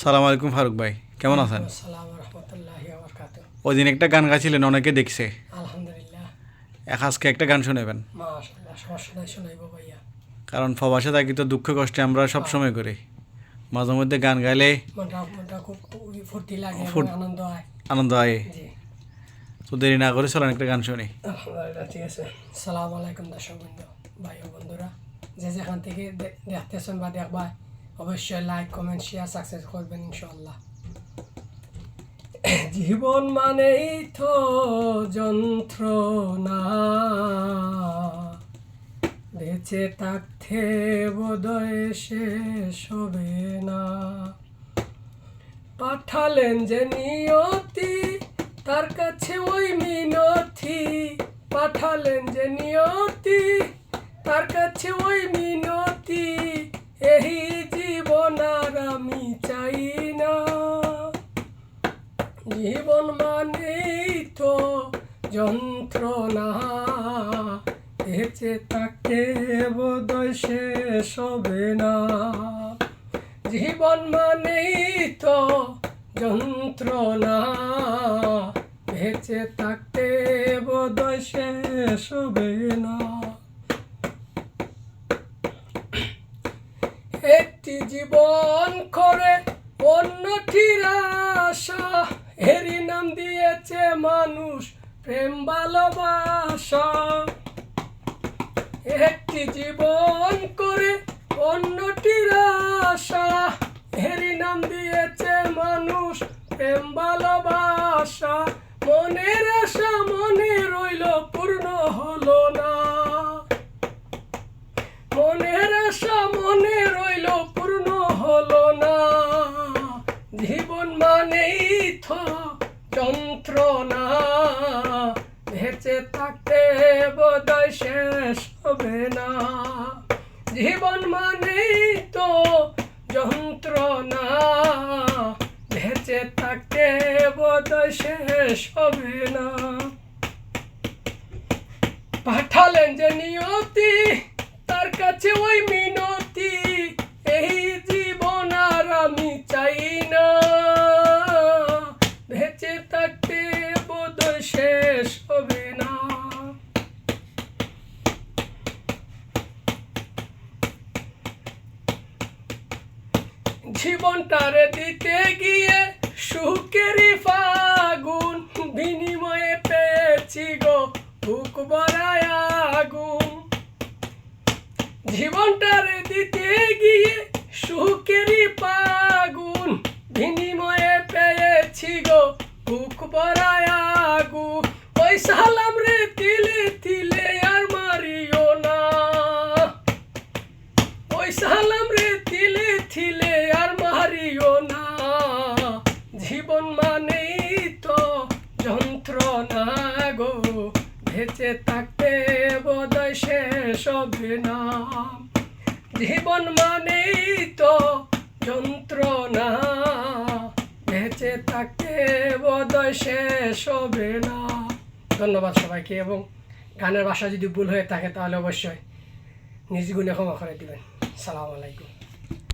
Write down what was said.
সালাম আলাইকুম ফারুক ভাই কেমন আছেন? ওই দিন একটা গান গাইছিলেন অনেকে দেখছে। আলহামদুলিল্লাহ। এক আজকে একটা গান শুনেবেন। কারণ ফবাসে থাকি তো দুঃখ কষ্টে আমরা সব সময় করি। মাঝে মধ্যে গান গাইলে আনন্দ হয়। হয়। জি। তো দেরি না করে চলেন একটা গান শুনি। আলহামদুলিল্লাহ ঠিক আছে। সালাম আলাইকুম দর্শক বন্ধু ভাই বন্ধুরা। যে যেখান থেকে দেখতেছেন বা দেখবা অবশ্যই লাইক কমেন্ট শেয়ার সাকসেস করবেন ইনশাল্লাহ জীবন মানেই তো যন্ত্রণা। বেঁচে থাকতে বোধয় শেষ হবে না। পাঠালেন যে নিয়তি, তার কাছে ওই মিনতি। পাঠালেন যে নিয়তি জীবন মানেই তো যন্ত্রণা। বেঁচে তাকে বোধয় শেষ হবে না। জীবন মানেই তো যন্ত্রণা। বেঁচে থাকতে বোধয় শেষ হবে না। একটি জীবন করে মানুষ প্রেম, ভালোবাসা। একটি জীবন করে অন্যটির আশা। এরই নাম দিয়েছে মানুষ প্রেম, ভালোবাসা। মনের আশা, মনে রইল, পূর্ণ হলো না। মনের আশা, মনে রইল, পূর্ণ হলো না। জীবন মানেই তো যন্ত্রণা থাকতে বোধয় শেষ হবে না। জীবন মানেই তো যন্ত্রণা থাকতে বোধয় শেষ হবে না। পাঠালেন যে নিয়তি, তার কাছে ওই মিনতি শেষ হবে না জীবনটারে দিতে গিয়ে সুখেরই ফাগুন, বিনিময়ে পেয়েছি গো বুক ভরায় আগুন। জীবনটারে দিতে গিয়ে সুখেরই পাগুন বিনিময়ে সালাম রে তিলে তিলে আর মারিও না। ওই সালাম রে তিলে তিলে আর মারিও না। জীবন মানেই তো যন্ত্রণা গো বেঁচে থাকতে বোধয় শেষ হবে না জীবন মানেই তো যন্ত্রণা বেঁচে থাকতে বোধয় শেষ হবে না ধন্যবাদ সবাইকে এবং গানের ভাষা যদি ভুল হয়ে থাকে তাহলে অবশ্যই নিজ গুণে ক্ষমা করে দেবেন। সালাম আলাইকুম।